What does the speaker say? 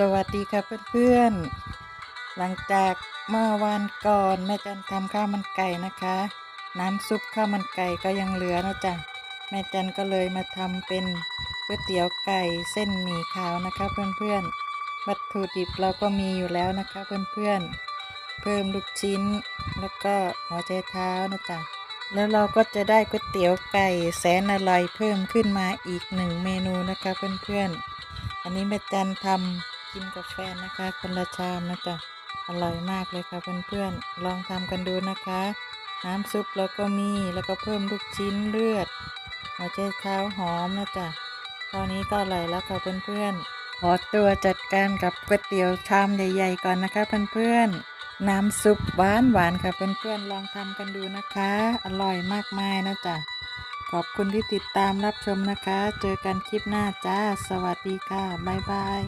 สวัสดีค่ะเพื่อนๆ หลังจากเมื่อวันก่อนแม่จันทำข้าวมันไก่นะคะ น้ำซุปข้าวมันไก่ก็ยังเหลือนะจ๊ะแม่จันก็เลยมาทำเป็นก๋วยเตี๋ยวไก่เส้นหมี่ขาวนะคะเพื่อนๆ วัตถุดิบเราก็มีอยู่แล้วนะคะเพื่อนๆ เพิ่มลูกชิ้นแล้วก็หัวใจเท้านะจ๊ะแล้วเราก็จะได้ก๋วยเตี๋ยวไก่แสนอร่อยเพิ่มขึ้นมาอีกหนึ่งเมนูนะคะเพื่อนๆ อันนี้แม่จันทำ กินกับแฟนนะคะคนละชามนะจ๊ะอร่อยมากเลยค่ะเพื่อนๆลองทำกันดูนะคะ น้ำซุปเราก็มีแล้วก็เพิ่มลูกชิ้นเลือดหัวใจเท้าหอมนะจ๊ะตอนนี้ก็อร่อยแล้วค่ะเพื่อนๆขอตัวจัดการกับก๋วยเตี๋ยวชามใหญ่ๆก่อนนะคะเพื่อนๆน้ำซุปหวานหวานค่ะเพื่อนๆลองทำกันดูนะคะ อร่อยมากมายนะจ๊ะขอบคุณที่ติดตามรับชมนะคะ เจอกันคลิปหน้าจ้า สวัสดีค่ะ บ๊ายบาย